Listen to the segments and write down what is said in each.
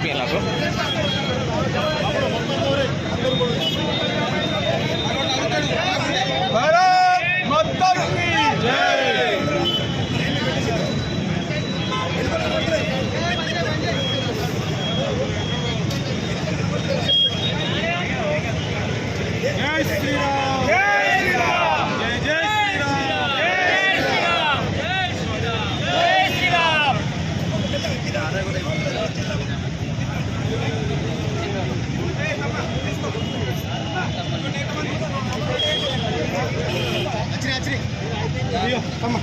bien la flor. Tama.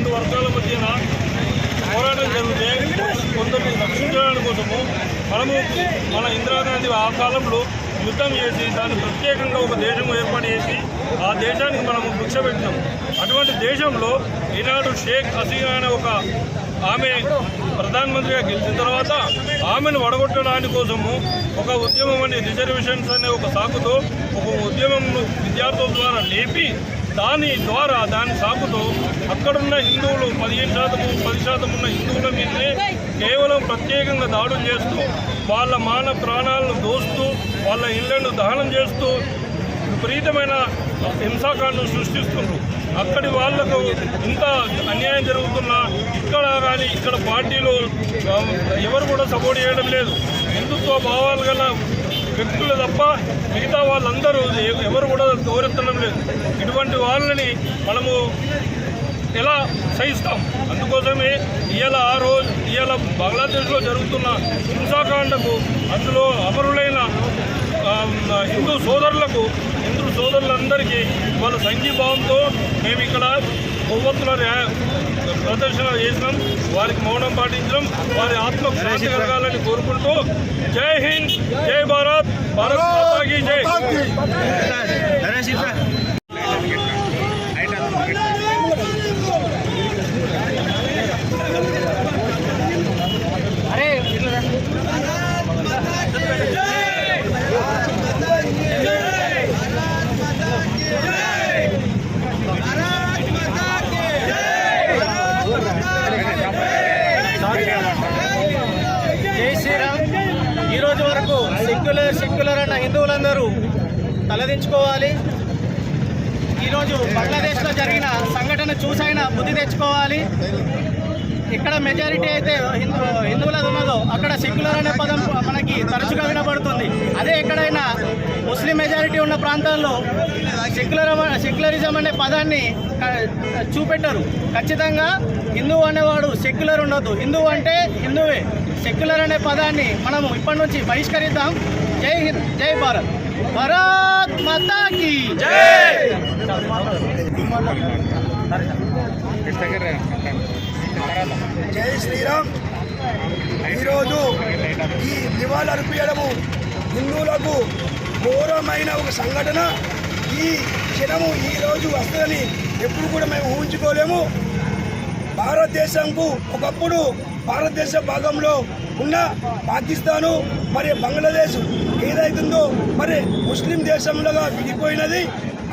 రెండు వర్గాల మధ్యన పోరాటం జరిగితే కొందరిని రక్షించడానికి కోసము మనము మన ఇందిరాగాంధీ ఆ కాలంలో యుద్ధం చేసి దాన్ని ప్రత్యేకంగా ఒక దేశం ఏర్పాటు చేసి ఆ దేశానికి మనము భిక్ష పెట్టినాం. అటువంటి దేశంలో ఈనాడు షేక్ హసీనా అనే ఒక ఆమె ప్రధానమంత్రిగా గెలిచిన తర్వాత ఆమెను వడగొట్టడానికి కోసము ఒక ఉద్యమం అనే రిజర్వేషన్స్ అనే ఒక సాకుతో ఒక ఉద్యమం విద్యార్థుల ద్వారా లేపి దాని ద్వారా దాని సాగుతో అక్కడున్న హిందువులు పదిహేను శాతం పది శాతం ఉన్న హిందువుల మీదనే కేవలం ప్రత్యేకంగా దాడులు చేస్తూ వాళ్ళ మాన ప్రాణాలను దోస్తూ వాళ్ళ ఇళ్ళను దహనం చేస్తూ విపరీతమైన హింసాకాండం సృష్టిస్తున్నారు అక్కడి వాళ్ళకు ఇంత అన్యాయం జరుగుతున్నా ఇక్కడ కానీ ఇక్కడ పార్టీలు ఎవరు కూడా సపోర్ట్ చేయడం లేదు. హిందుత్వ భావాలు గల వ్యక్తులు తప్ప మిగతా వాళ్ళందరూ ఎవరు కూడా గౌరవించడం లేదు. ఇటువంటి వాళ్ళని మనము ఎలా సహిస్తాం? అందుకోసమే ఇవాళ ఆ రోజు ఇవాళ బంగ్లాదేశ్లో జరుగుతున్న హింసాకాండకు అందులో అమరులైన హిందూ సోదరులకు హిందూ సోదరులందరికీ వాళ్ళ సంఘీభావంతో మేము ఇక్కడ కొవ్వొత్తుల ప్రదర్శన చేసినాం. వారికి మౌనం పాటించడం వారి ఆత్మకు శాంతి కలగాలని కోరుకుంటూ జై హింద్ జై భారత్ భారత్ మాతాకి జై. జై ఉన్న హిందువులందరూ తలదించుకోవాలి. ఈరోజు బంగ్లాదేశ్లో జరిగిన సంఘటన చూసైనా బుద్ధి తెచ్చుకోవాలి. ఇక్కడ మెజారిటీ అయితే హిందూ హిందువులది ఉన్నదో అక్కడ సెక్యులర్ అనే పదం మనకి తరచుగా వినబడుతుంది. అదే ఎక్కడైనా ముస్లిం మెజారిటీ ఉన్న ప్రాంతాల్లో సెక్యులర్ సెక్యులరిజం అనే పదాన్ని చూపెట్టరు. ఖచ్చితంగా హిందువు అనేవాడు సెక్యులర్ ఉండొద్దు. హిందువు అంటే హిందువే. సెక్యులర్ అనే పదాన్ని మనము ఇప్పటి నుంచి బహిష్కరిద్దాం. జై హింద్ జై భారత్ భారత్ మాతాకి జై శ్రీరామ్ ఈరోజు ఈ నివాళులర్పించడము హిందువులకు ఘోరమైన ఒక సంఘటన. ఈ క్షణము ఈ రోజు వస్తుందని ఎప్పుడు కూడా మేము ఊహించుకోలేము. భారతదేశంకు ఒకప్పుడు భారతదేశ భాగంలో ఉన్న పాకిస్తాను మరియు బంగ్లాదేశ్ ఏదైతుందో మరి ముస్లిం దేశంలోగా విడిపోయినది.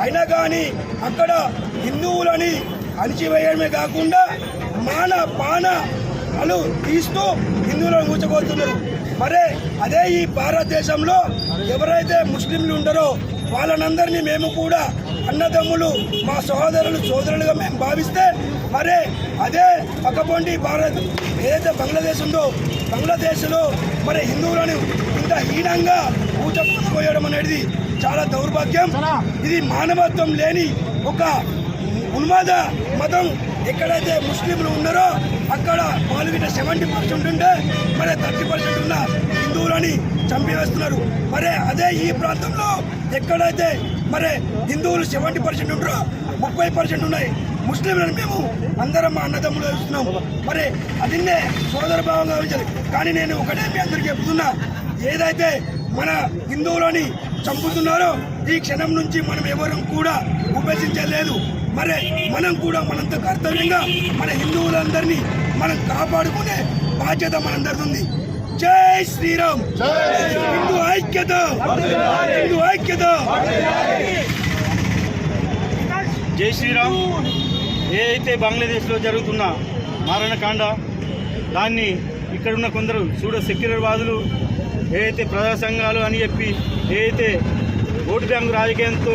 అయినా కానీ అక్కడ హిందువులని అణిచివేయడమే కాకుండా మాన పాన అలు తీస్తూ హిందువులను ఊచకొడుతున్నారు మరి అదే ఈ భారతదేశంలో ఎవరైతే ముస్లింలు ఉంటారో వాళ్ళనందరినీ మేము కూడా అన్నదమ్ములు మా సహోదరులు సోదరులుగా మేము భావిస్తే మరి అదే పక్కపొండి భారత్ ఏదైతే బంగ్లాదేశ్ ఉందో బంగ్లాదేశ్లో మరి హిందువులను ఇంత హీనంగా ఊచపోయడం అనేది చాలా దౌర్భాగ్యం. ఇది మానవత్వం లేని ఒక ఉన్మాద మతం. ఎక్కడైతే ముస్లింలు ఉన్నారో అక్కడ వాళ్ళు గిట్ట సెవెంటీ పర్సెంట్ ఉంటే మరి థర్టీ పర్సెంట్ ఉన్న హిందువులని చంపివేస్తున్నారు. మరి అదే ఈ ప్రాంతంలో ఎక్కడైతే మరి హిందువులు సెవెంటీ పర్సెంట్ ఉంటారో ముప్పై పర్సెంట్ ఉన్నాయి. ముస్లింలను మేము అందరం మా అన్నదమ్ములు చూస్తున్నాం. మరి అదిన్నే సోదర భావంగా కానీ నేను ఒకటే మీ అందరికీ చెప్తున్నా. ఏదైతే మన హిందువులని చంపుతున్నారో ఈ క్షణం నుంచి మనం ఎవరం కూడా ఉపేక్షించలేదు. మరి మనం కూడా మనంత కర్తవ్యంగా మన హిందువులందరినీ మనం కాపాడుకునే బాధ్యత మనందరిది ఉంది. జై శ్రీరామ్. హిందూ ఐక్యత. హిందూ ఐక్యత. జై శ్రీరామ్. ఏదైతే బంగ్లాదేశ్లో జరుగుతున్న మారణకాండ దాన్ని ఇక్కడున్న కొందరు సూడ సెక్యులర్ వాదులు ఏదైతే ప్రజా సంఘాలు అని చెప్పి ఏదైతే ఓటు బ్యాంకు రాజకీయంతో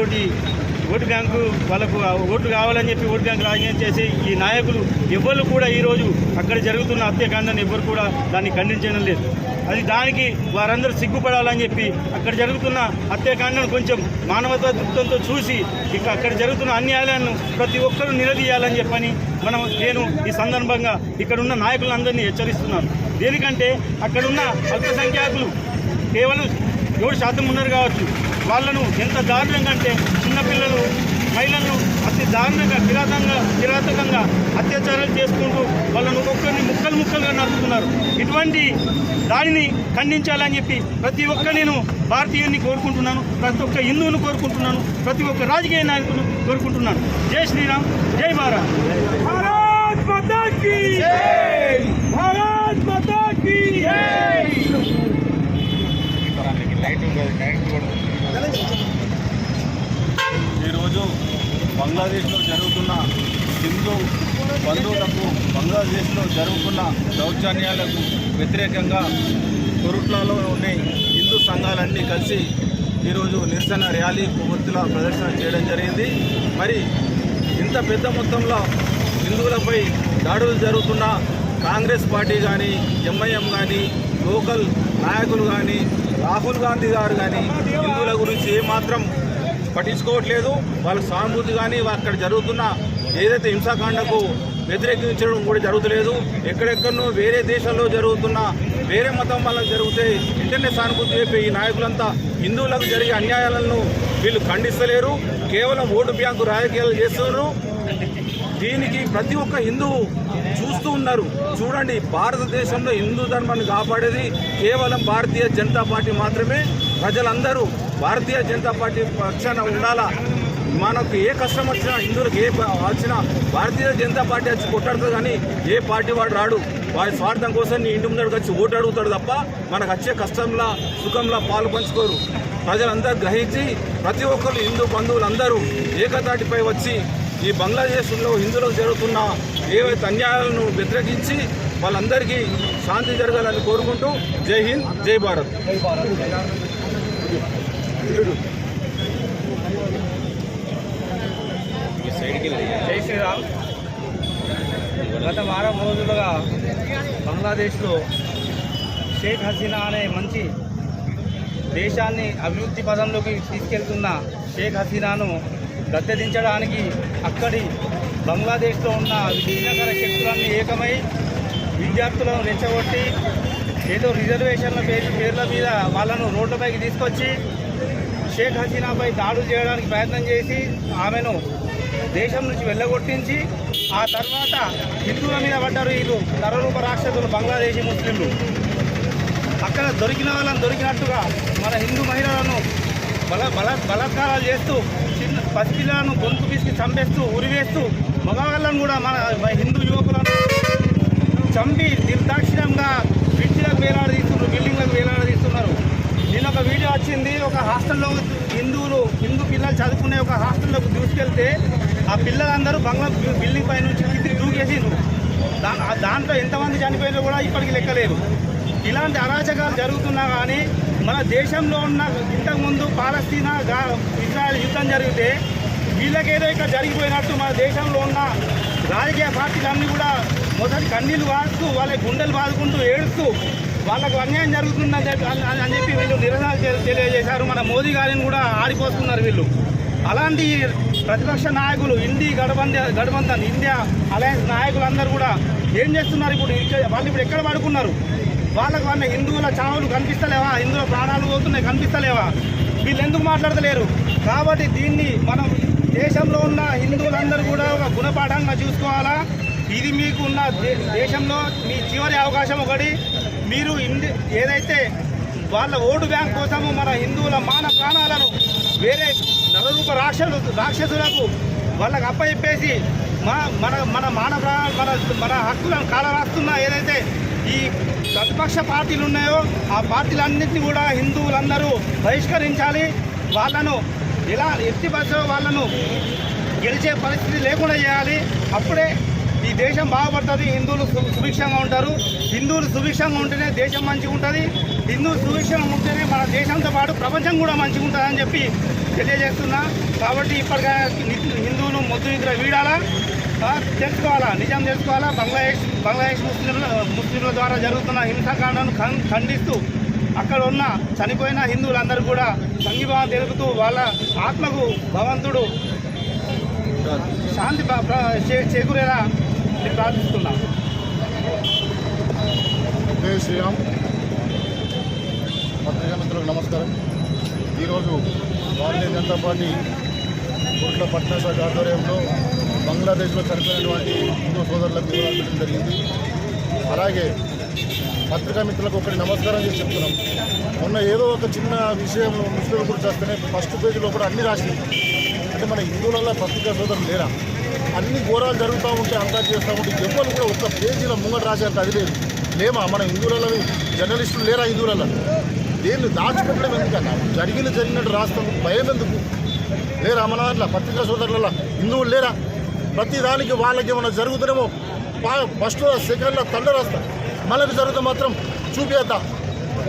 ఓటు బ్యాంకు వాళ్ళకు ఓటు కావాలని చెప్పి ఓటు బ్యాంకు రాజకీయం చేసి ఈ నాయకులు ఎవ్వరు కూడా ఈరోజు అక్కడ జరుగుతున్న హత్యాకాండాన్ని ఎవ్వరు కూడా దాన్ని ఖండించడం లేదు. అది దానికి వారందరూ సిగ్గుపడాలని చెప్పి అక్కడ జరుగుతున్న హత్యాకాండను కొంచెం మానవతా దృక్తంతో చూసి ఇక అక్కడ జరుగుతున్న అన్యాయాలను ప్రతి ఒక్కరూ నిలదీయాలని చెప్పని మనం నేను ఈ సందర్భంగా ఇక్కడున్న నాయకులందరినీ హెచ్చరిస్తున్నాను. దేనికంటే అక్కడున్న అల్పసంఖ్యాకులు కేవలం ఏడు శాతం ఉన్నారు కావచ్చు. వాళ్ళను ఎంత దారుణంగా అంటే చిన్నపిల్లలు మహిళలను అతి దారుణంగా కిరాతంగా కిరాతకంగా అత్యాచారాలు చేసుకుంటూ వాళ్ళను ఒక్కొక్కరిని ముక్కలు ముక్కలుగా నడుపుతున్నారు ఇటువంటి దానిని ఖండించాలని చెప్పి ప్రతి ఒక్క నేను భారతీయుని కోరుకుంటున్నాను ప్రతి ఒక్క హిందువును కోరుకుంటున్నాను ప్రతి ఒక్క రాజకీయ నాయకులు కోరుకుంటున్నాను. జై శ్రీరామ్ జై భారత్. భారత్ ఈరోజు బంగ్లాదేశ్లో జరుగుతున్న హిందూ బంధువులకు బంగ్లాదేశ్లో జరుగుతున్న దౌర్జన్యాలకు వ్యతిరేకంగా కొరుట్లలో ఉండే హిందూ సంఘాలన్నీ కలిసి ఈరోజు నిరసన ర్యాలీ కొవ్వొత్తుల ప్రదర్శన చేయడం జరిగింది. మరి ఇంత పెద్ద మొత్తంలో హిందువులపై దాడులు జరుగుతున్న కాంగ్రెస్ పార్టీ కానీ ఎంఐఎం కానీ లోకల్ నాయకులు కానీ రాహుల్ గాంధీ గారు కానీ హిందువుల గురించి ఏమాత్రం పట్టించుకోవట్లేదు. వాళ్ళ సానుభూతి కానీ అక్కడ జరుగుతున్న ఏదైతే హింసాకాండకు వ్యతిరేకించడం కూడా జరుగుతలేదు. ఎక్కడెక్కడనో వేరే దేశాల్లో జరుగుతున్న వేరే మతం వల్ల జరిగితే ఇంటర్నెట్ సానుభూతి చెప్పి ఈ నాయకులంతా హిందువులకు జరిగే అన్యాయాలను వీళ్ళు ఖండిస్తలేరు. కేవలం ఓటు బ్యాంకు రాజకీయాలు చేస్తున్నారు. దీనికి ప్రతి ఒక్క హిందువు చూస్తూ ఉన్నారు. చూడండి భారతదేశంలో హిందూ ధర్మాన్ని కాపాడేది కేవలం భారతీయ జనతా పార్టీ మాత్రమే. ప్రజలందరూ భారతీయ జనతా పార్టీ పక్షాన ఉండాలా? మనకు ఏ కష్టం వచ్చినా హిందువులకు ఏ వచ్చినా భారతీయ జనతా పార్టీ వచ్చి కొట్టాడుతుంది కానీ ఏ పార్టీ వాడు రాడు. వాడి స్వార్థం కోసం నీ ఇంటి ముందరికి వచ్చి ఓటు అడుగుతాడు తప్ప మనకు వచ్చే కష్టంలా సుఖంలా పాలు పంచుకోరు ప్రజలందరూ గ్రహించి ప్రతి ఒక్కరు హిందూ బంధువులందరూ ఏకతాటిపై వచ్చి ఈ బంగ్లాదేశ్లో హిందువులకు జరుగుతున్న ఏవైతే అన్యాయాలను వ్యతిరేకించి వాళ్ళందరికీ శాంతి జరగాలని కోరుకుంటూ జై హింద్ జై భారత్. జై శ్రీరామ్. గత వారం రోజులుగా బంగ్లాదేశ్లో షేక్ హసీనా అనే మంచి దేశాన్ని అభివృద్ధి పదంలోకి తీసుకెళ్తున్న షేక్ హసీనాను గద్దెదించడానికి అక్కడి బంగ్లాదేశ్లో ఉన్న విజయనగర శక్తులన్నీ ఏకమై విద్యార్థులను రెచ్చగొట్టి ఏదో రిజర్వేషన్ల పేరు పేర్ల మీద వాళ్ళను రోడ్లపైకి తీసుకొచ్చి షేక్ హసీనాపై దాడులు చేయడానికి ప్రయత్నం చేసి ఆమెను దేశం నుంచి వెళ్ళగొట్టించి ఆ తర్వాత హిందువుల మీద పడ్డారు వీళ్ళు తరరూప రాక్షసులు బంగ్లాదేశీ ముస్లింలు. అక్కడ దొరికిన వాళ్ళని దొరికినట్టుగా మన హిందూ మహిళలను బల బల బలత్కారాలు చేస్తూ చిన్న పసిపిల్లలను గొంతు పిసికి చంపేస్తూ ఉరివేస్తూ మగవాళ్ళను కూడా మన హిందూ యువకులను చంపి నిర్దాక్షిణ్యంగా బ్రిడ్జిలకు వేలాడదీస్తున్నారు బిల్డింగ్లకు వేలాడదీస్తున్నారు. నేను ఒక వీడియో వచ్చింది ఒక హాస్టల్లో హిందువులు హిందూ పిల్లలు చదువుకునే ఒక హాస్టల్లోకి దూసుకెళ్తే ఆ పిల్లలందరూ బంగ్లా బిల్డింగ్ పై నుంచి కిందికి దూకేసిండ్రు. దాంట్లో ఎంతమంది చనిపోయినా కూడా ఇప్పటికి లెక్కలేదు. ఇలాంటి అరాచకాలు జరుగుతున్నా కానీ మన దేశంలో ఉన్న ఇంతకుముందు పాలస్తీనా గా ఇజ్రాయెల్ యుద్ధం జరిగితే వీళ్ళకేదో ఇక్కడ జరిగిపోయినట్టు మన దేశంలో ఉన్న రాజకీయ పార్టీలన్నీ కూడా మొదటి కన్నీళ్ళు వాడుతూ వాళ్ళ గుండెలు బాదుకుంటూ ఏడుస్తూ వాళ్ళకు అన్యాయం జరుగుతుందని చెప్పి అని- చెప్పి వీళ్ళు నిరసన తెలియజేశారు. మన మోదీ గారిని కూడా ఆడిపోతున్నారు వీళ్ళు. అలాంటి ప్రతిపక్ష నాయకులు ఇండి గడబంద గడబంధన్ ఇండియా అలయన్స్ నాయకులందరూ కూడా ఏం చేస్తున్నారు ఇప్పుడు? వాళ్ళు ఇప్పుడు ఎక్కడ పడుకున్నారు? వాళ్ళకు వాళ్ళ హిందువుల చావులు కనిపిస్తలేవా? హిందువుల ప్రాణాలు పోతున్నాయి కనిపిస్తలేవా? వీళ్ళు ఎందుకు మాట్లాడతలేరు? కాబట్టి దీన్ని మనం దేశంలో ఉన్న హిందువులందరూ కూడా ఒక గుణపాఠంగా చూసుకోవాలా? ఇది మీకు ఉన్న దేశంలో మీ చివరి అవకాశం ఒకటి. మీరు ఏదైతే వాళ్ళ ఓటు బ్యాంక్ కోసము మన హిందువుల మాన ప్రాణాలను వేరే నలరూప రాక్షసు రాక్షసులకు వాళ్ళకి అప్పచెప్పేసి మా మన మన మాన ప్రాణాలు మన మన హక్కులను కాలరాస్తున్న ఏదైతే ఈ ప్రతిపక్ష పార్టీలు ఉన్నాయో ఆ పార్టీలన్నింటినీ కూడా హిందువులందరూ బహిష్కరించాలి. వాళ్ళను ఇలా ఎత్తి బస్సులో వాళ్ళను గెలిచే పరిస్థితి లేకుండా చేయాలి. అప్పుడే ఈ దేశం బాగుపడుతుంది. హిందువులు సుభిక్షంగా ఉంటారు. హిందువులు సుభిక్షంగా ఉంటేనే దేశం మంచిగా ఉంటుంది. హిందువులు సుభిక్షంగా ఉంటేనే మన దేశంతో పాటు ప్రపంచం కూడా మంచిగా ఉంటుందని చెప్పి తెలియజేస్తున్నా. కాబట్టి ఇప్పటికీ హిందువులు మొద్దు నిద్ర వీడాలా? తెలుసుకోవాలా? నిజం తెలుసుకోవాలా? బంగ్లాదేశ్ బంగ్లాదేశ్ ముస్లింల ముస్లింల ద్వారా జరుగుతున్న హింసాకాండను ఖండిస్తూ అక్కడ ఉన్న చనిపోయిన హిందువులందరూ కూడా సంఘీభావం తెలుపుతూ వాళ్ళ ఆత్మకు భగవంతుడు శాంతి చే- చేకూరేలా నేను ప్రార్థిస్తున్నాను. జై శ్రీరామ్. పత్రికా మిత్రులకు నమస్కారం. ఈరోజు భారతీయ జనతా పార్టీ కోట్ల పట్టణ శాఖ ఆధ్వర్యంలో బంగ్లాదేశ్లో చనిపోయినటువంటి హిందూ సోదరులకు వివరాలు జరిగింది. అలాగే పత్రికా మిత్రులకు ఒకటి నమస్కారం చేసి చెప్తున్నాం. మొన్న ఏదో ఒక చిన్న విషయం ముస్లింల గురించి వస్తేనే ఫస్ట్ పేజీలో కూడా అన్ని రాసింది అంటే మన హిందువులలో పత్రికా సోదరులు లేరా? అన్ని ఘోరాలు జరుగుతూ ఉంటే అంతా చేస్తూ ఉంటే ఎవ్వరు కూడా ఒక్క పేజీలో ముంగట రాసేంత అది లేదు. లేమా? మన హిందువులలో జర్నలిస్టులు లేరా హిందువులలో? దేన్ని దాచిపెట్టడం ఎందుకన్నా? జరిగిన జరిగినట్టు రాస్తాం. భయం ఎందుకు? లేరా మన దాంట్లో? పత్రికా సోదరులలో హిందువులు లేరా? ప్రతిదానికి వాళ్ళకి ఏమైనా జరుగుతున్నామో ఫస్ట్లో సెకండ్లో తండ్రి వస్తా. మళ్ళీ జరిగితే మాత్రం చూపేద్దా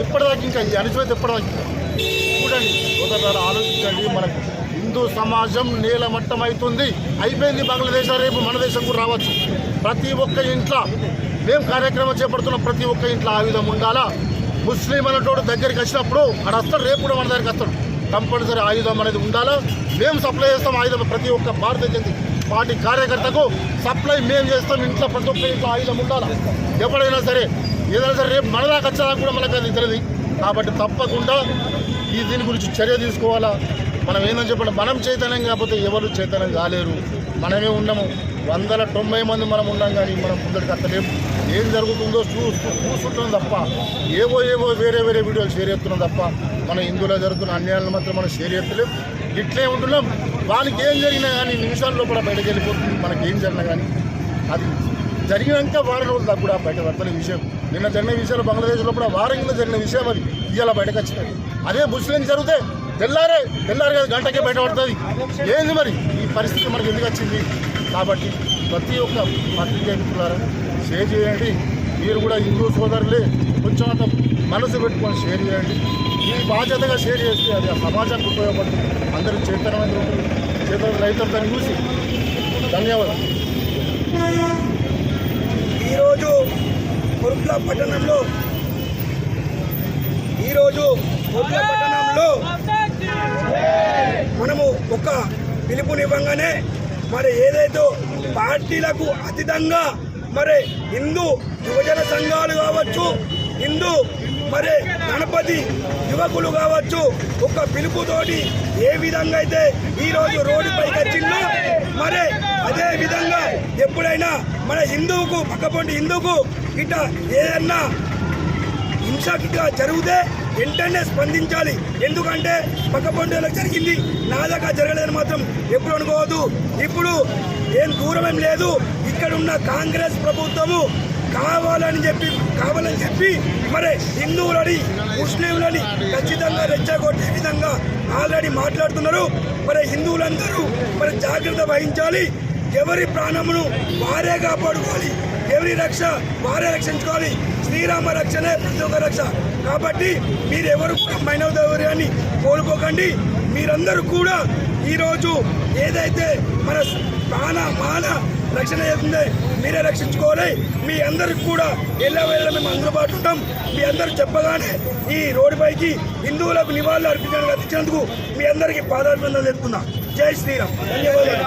ఇప్పటిదాకా ఇంకా అణిచిపోతే ఇప్పటిదాకా చూడండి ఒకసారి ఆలోచించండి. మనకు హిందూ సమాజం నేలమట్టం అవుతుంది అయిపోయింది బంగ్లాదేశ్ రేపు మన దేశం కూడా రావచ్చు. ప్రతి ఒక్క ఇంట్లో మేము కార్యక్రమం చేపడుతున్న ప్రతి ఒక్క ఇంట్లో ఆయుధం ఉండాలా? ముస్లిం అనేటోడు దగ్గరికి వచ్చినప్పుడు అక్కడ వస్తాడు రేపు కూడా మన దగ్గరికి వస్తాడు. కంపల్సరీ ఆయుధం అనేది ఉండాలా? మేము సప్లై చేస్తాం ఆయుధం ప్రతి ఒక్క భారతదేశం పార్టీ కార్యకర్తకు సప్లై మేము చేస్తాం ఇంట్లో ప్రతి ఒక్క ఇంట్లో ఆయుధం ఉండాలి. ఎప్పుడైనా సరే ఏదైనా సరే రేపు మనదాకా వచ్చేదాకా కూడా మనకు అది తెలియదు. కాబట్టి తప్పకుండా ఈ దీని గురించి చర్య తీసుకోవాలా? మనం ఏందని చెప్పండి మనం చైతన్యం కాకపోతే ఎవరు చైతన్యం కాలేరు. మనమే ఉన్నాము. వందల తొంభై మంది మనం ఉన్నాం కానీ మనం ముందరికి అత్తలేము. ఏం జరుగుతుందో చూస్తూ చూస్తుంటాం తప్ప ఏవో ఏవో వేరే వేరే వీడియోలు షేర్ చేస్తున్నాం తప్ప మన హిందువులో జరుగుతున్న అన్యాయాలను మాత్రం మనం షేర్ చేస్తలేం ఇట్లే ఉంటున్నాం. వాళ్ళకి ఏం జరిగినా కానీ నిమిషాల్లో కూడా బయటకు వెళ్ళిపోతుంది. మనకి ఏం జరిగినా కానీ అది జరిగినాక వారం రోజులు దాకా కూడా బయట పడతలే విషయం. నిన్న జరిగిన విషయాలు బంగ్లాదేశ్లో కూడా వారం కింద జరిగిన విషయం అది. ఇవాళ బయటకు వచ్చినాయి. అదే ముస్లిం జరిగితే తెల్లారే తెల్లారి కదా గంటకే బయట పడుతుంది. ఏంది మరి? ఈ పరిస్థితి మనకి ఎందుకు వచ్చింది? కాబట్టి ప్రతి ఒక్క పత్రిక మిత్రులారా షేర్ చేయండి. మీరు కూడా హిందూ సోదరులే కొంచెం అంత మనసు పెట్టుకొని షేర్ చేయండి. ఈ బాధ్యతగా షేర్ చేస్తే అది ఆ సమాజానికి ఉపయోగపడుతుంది. అందరూ చైతన్యమైన ఉంటుంది చేతుల రైతులు దాన్ని చూసి ధన్యవాదాలు. ఈరోజు కురుట్ల పట్టణంలో ఈరోజు కురుట్ల పట్టణంలో మనము ఒక పిలుపునివ్వంగానే మరి ఏదైతే పార్టీలకు అతీతంగా మరి హిందూ యువజన సంఘాలు కావచ్చు హిందూ మరి గణపతి యువకులు కావచ్చు ఒక పిలుపుతోటి ఏ విధంగా అయితే ఈరోజు రోడ్డుపైకి వచ్చిందో మరి అదే విధంగా ఎప్పుడైనా మన హిందువుకు పక్కపొంటి హిందువుకు ఇట ఏదన్నా హింసగా జరిగితే వెంటనే స్పందించాలి. ఎందుకంటే పక్క జరిగింది నా దాకా జరగలేదని మాత్రం ఎప్పుడు అనుకోవద్దు. ఇప్పుడు ఏం దూరం ఏం లేదు. ఇక్కడున్న కాంగ్రెస్ ప్రభుత్వము కావాలని చెప్పి కావాలని చెప్పి మరి హిందువులని ముస్లింలని ఖచ్చితంగా రెచ్చగొట్టే విధంగా ఆల్రెడీ మాట్లాడుతున్నారు. మరి హిందువులందరూ మరి జాగ్రత్త వహించాలి. ఎవరి ప్రాణమును వారే కాపాడుకోవాలి. ఎవరి రక్ష వారే రక్షించుకోవాలి. శ్రీరామ రక్షణే ప్రతి ఒక్క రక్ష. కాబట్టి మీరెవరు కూడా మైనవదౌర్యాన్ని కోల్పోకండి. మీరందరూ కూడా ఈరోజు ఏదైతే మన ప్రాణ మాన రక్షణ చేస్తుంది మీరే రక్షించుకోవాలి. మీ అందరికి కూడా ఎలా ఎల్లవేళ మేము అందుబాటు ఉంటాం. మీ అందరూ చెప్పగానే ఈ రోడ్డు పైకి హిందువులకు నివాళులు అర్పించడానికి అర్పించినందుకు మీ అందరికీ పాదాభివందనలు చెప్తున్నా జై శ్రీరామ్. ధన్యవాదాలు.